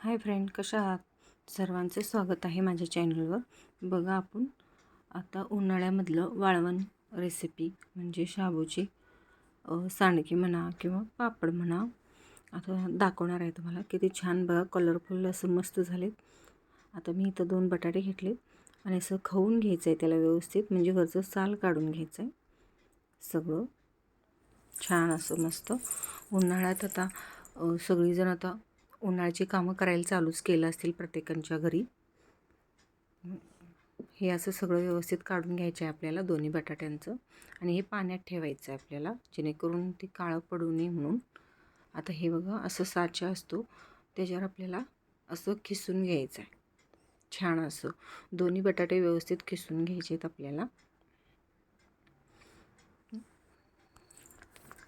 Hi friend कशा आहात? सर्वांचे स्वागत आहे माझ्या चॅनलवर. बघा आपण आता उन्हाळ्यामधलं वाळवण रेसिपी म्हणजे शाबूची सांडकी सांडगी म्हणा किंवा पापड म्हणा. आता दाखवणार आहे तुम्हाला किती छान बघा कलरफुल असं मस्त झालेत. आता मी इथं दोन बटाटे घेतले आणि असं खाऊन घ्यायचं आहे त्याला व्यवस्थित म्हणजे वरचं साल काढून घ्यायचं आहे सगळं छान असं मस्त. उन्हाळ्यात आता सगळीजण आता उन्हाळ्याची कामं करायला चालूच केलं असतील प्रत्येकांच्या घरी. हे असं सगळं व्यवस्थित काढून घ्यायचं आहे आपल्याला दोन्ही बटाट्यांचं. आणि हे पाण्यात ठेवायचं आहे आपल्याला जेणेकरून ते काळं पडू नये म्हणून. आता हे बघा असं साचा असतो त्याच्यावर आपल्याला असं खिसून घ्यायचं आहे छान असं. दोन्ही बटाटे व्यवस्थित खिसून घ्यायचे आहेत आपल्याला.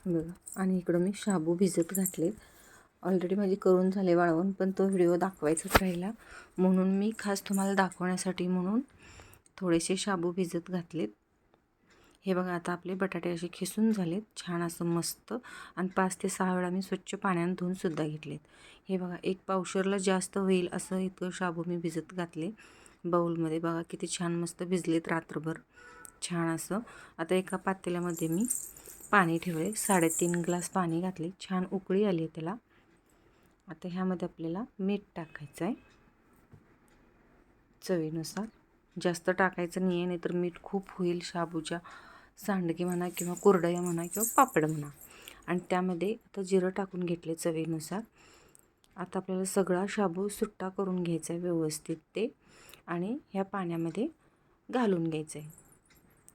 बघा आणि इकडं मी शाबू भिजत घातले ऑलरेडी माझी करून झाले वाळवून पण तो व्हिडिओ दाखवायचाच राहिला. म्हणून मी खास तुम्हाला दाखवण्यासाठी म्हणून थोडेसे शाबू भिजत घातलेत. हे बघा आता आपले बटाटे असे खिसून झालेत छान असं मस्त. आणि पाच ते सहा वेळा मी स्वच्छ पाण्यानं धुवूनसुद्धा घेतलेत. हे बघा एक पावशरला जास्त होईल असं इतकं शाबू मी भिजत घातले बाऊलमध्ये. बघा किती छान मस्त भिजलेत रात्रभर. छान असं. आता एका पातेल्यामध्ये मी पाणी ठेवले. साडेतीन ग्लास पाणी घातले. छान उकळी आली आहे त्याला. आता ह्यामध्ये आपल्याला मीठ टाकायचं आहे. चवीनुसार. जास्त टाकायचं नाही आहे नाहीतर मीठ खूप होईल शाबूच्या सांडगी म्हणा किंवा कुरडया म्हणा किंवा पापड म्हणा. आणि त्यामध्ये आता जिरं टाकून घेतले चवीनुसार. आता आपल्याला सगळा शाबू सुट्टा करून घ्यायचा आहे व्यवस्थित ते. आणि ह्या पाण्यामध्ये घालून घ्यायचं आहे.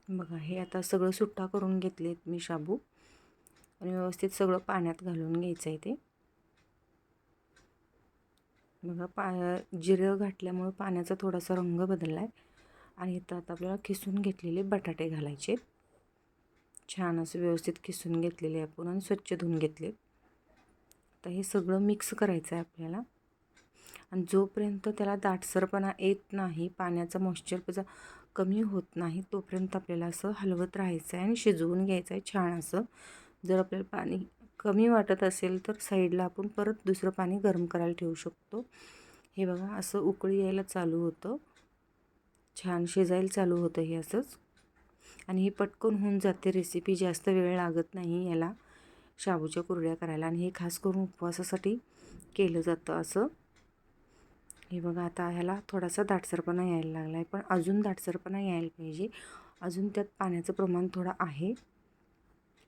बघा हे आता सगळं सुट्टा करून घेतलेत मी शाबू. आणि व्यवस्थित सगळं पाण्यात घालून घ्यायचं आहे ते. बघा पा जिरं घातल्यामुळं पाण्याचा थोडासा रंग बदलला आहे आणि इथं आता आपल्याला खिसून घेतलेले बटाटे घालायचे. छान असं व्यवस्थित खिसून घेतलेले आपण आणि स्वच्छ धुवून घेतले. तर हे सगळं मिक्स करायचं आहे आपल्याला. आणि जोपर्यंत त्याला दाटसरपणा येत नाही पाण्याचा मॉइश्चर कमी होत नाही तोपर्यंत आपल्याला असं हलवत राहायचं आहे आणि शिजवून घ्यायचं आहे छान असं. जर आपल्याला पाणी कमी वाटत असेल तर साईडला आपण परत दुसरं पाणी गरम करायला ठेवू शकतो. हे बघा असं उकळी यायला चालू होतं. छान शिजायला चालू होतं हे असंच. आणि ही पटकन होऊन जाते रेसिपी जास्त वेळ लागत नाही याला शाबूच्या कुरड्या करायला. आणि हे खास करून उपवासासाठी केलं जातं असं. हे बघा आता ह्याला थोडासा दाटसरपणा यायला लागला आहे पण अजून दाटसरपणा यायला पाहिजे. अजून त्यात पाण्याचं प्रमाण थोडं आहे.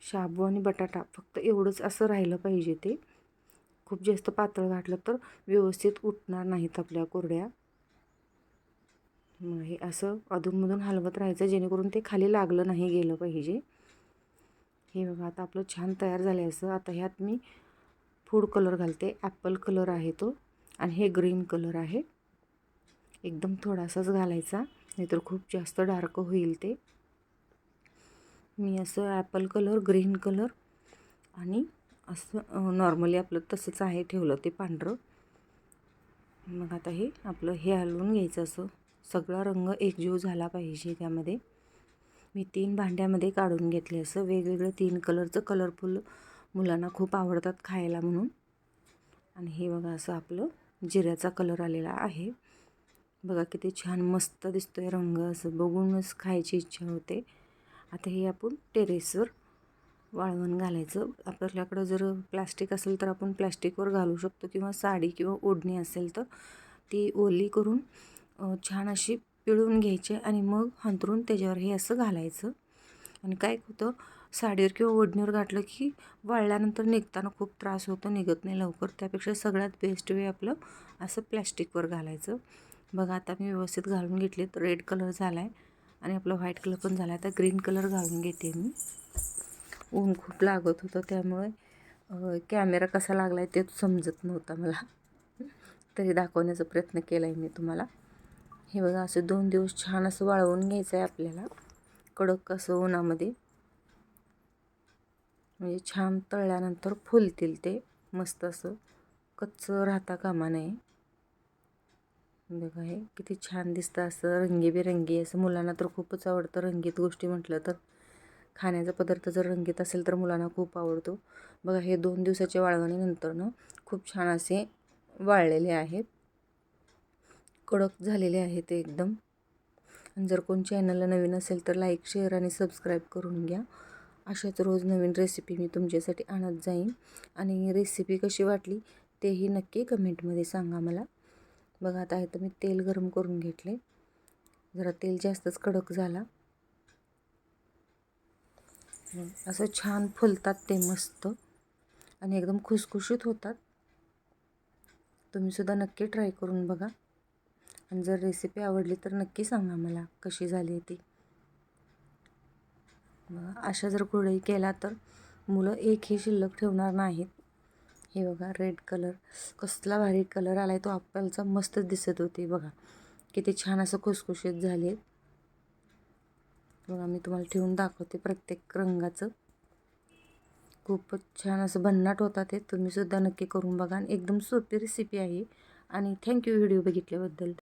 शाबू आणि बटाटा फक्त एवढंच असं राहिलं पाहिजे ते. खूप जास्त पातळ घातलं तर व्यवस्थित उठणार नाहीत आपल्या कोरड्या. मग हे असं अधूनमधून हलवत राहायचं जेणेकरून ते खाली लागलं नाही गेलं पाहिजे. हे बघा आता आपलं छान तयार झालं आहे असं. आता ह्यात मी फूड कलर घालते. ॲपल कलर आहे तो आणि हे ग्रीन कलर आहे. एकदम थोडासाच घालायचा नाहीतर खूप जास्त डार्क होईल ते. मी असं ॲपल कलर ग्रीन कलर आणि असं नॉर्मली आपलं तसंच आहे ठेवलं ते पांढरं. मग आता हे आपलं हे हलवून घ्यायचं असं. सगळा रंग एकजीव झाला पाहिजे त्यामध्ये. मी तीन भांड्यामध्ये काढून घेतले असं. वेगवेगळं तीन कलरचं कलरफुल मुलांना खूप आवडतात खायला म्हणून. आणि हे बघा असं आपलं जिऱ्याचा कलर आलेला आहे. बघा किती छान मस्त दिसतोय रंग असं. बघूनच खायची इच्छा होते. आता हे आपण टेरेसवर वाळवण घालायचं. आपल्याकडं जर प्लास्टिक असेल तर आपण प्लॅस्टिकवर घालू शकतो किंवा साडी किंवा ओढणी असेल तर ती ओली करून छान अशी पिळून घ्यायची आणि मग हंतरून त्याच्यावर हे असं घालायचं. आणि काय होतं साडीवर किंवा ओढणीवर घातलं की वाळल्यानंतर निघताना खूप त्रास होतो निघत नाही लवकर. त्यापेक्षा सगळ्यात बेस्ट वे आपलं असं प्लॅस्टिकवर घालायचं. बघा आता मी व्यवस्थित घालून घेतले तर रेड कलर झाला आहे आणि आपला व्हाईट कलर पण झाला तर ग्रीन कलर घालून घेते मी. ऊन खूप लागत होतं त्यामुळे कॅमेरा कसा लागला आहे ते समजत नव्हता मला. तरी दाखवण्याचा प्रयत्न केला आहे मी तुम्हाला. हे बघा असं दोन दिवस छान असं वाळवून घ्यायचं आहे आपल्याला. कडक असं उन्हामध्ये. म्हणजे छान तळल्यानंतर फुलतील ते. मस्त असं कच्चं राहता कामा नये. बघा हे किती छान दिसतं असं रंगीबेरंगी. असं मुलांना तर खूपच आवडतं रंगीत गोष्टी म्हटलं तर. खाण्याचा पदार्थ जर रंगीत असेल तर मुलांना खूप आवडतो. बघा हे दोन दिवसाच्या वाळवणीनंतर ना खूप छान असे वाळलेले आहेत. कडक झालेले आहेत ते एकदम. आणि जर कोण चॅनलला नवीन असेल तर लाईक शेअर आणि सबस्क्राईब करून घ्या. अशाच रोज नवीन रेसिपी मी तुमच्यासाठी आणत जाईन. आणि रेसिपी कशी वाटली तेही नक्की कमेंटमध्ये सांगा मला. बघा आता तर मी तेल गरम करून घेतले जरा तेल जास्तच कडक झाला. असं छान फुलतात ते मस्त. आणि एकदम खुसखुशीत होतात. तुम्हीसुद्धा नक्की ट्राय करून बघा. आणि जर रेसिपी आवडली तर नक्की सांगा मला कशी झाली ती. बघा अशा जर कुरडई केला तर मुलं एकही शिल्लक ठेवणार नाहीत. हे बघा रेड कलर कसला भारी कलर आला आहे तो आपल्याचा मस्तच दिसत होते बघा. किती छान असं खुसखुशीत झाले बघा मी तुम्हाला ठेवून दाखवते प्रत्येक रंगाचं. खूपच छान असं भन्नाट होता ते. तुम्हीसुद्धा नक्की करून बघा. आणि एकदम सोपी रेसिपी आहे. आणि थँक्यू व्हिडिओ बघितल्याबद्दल.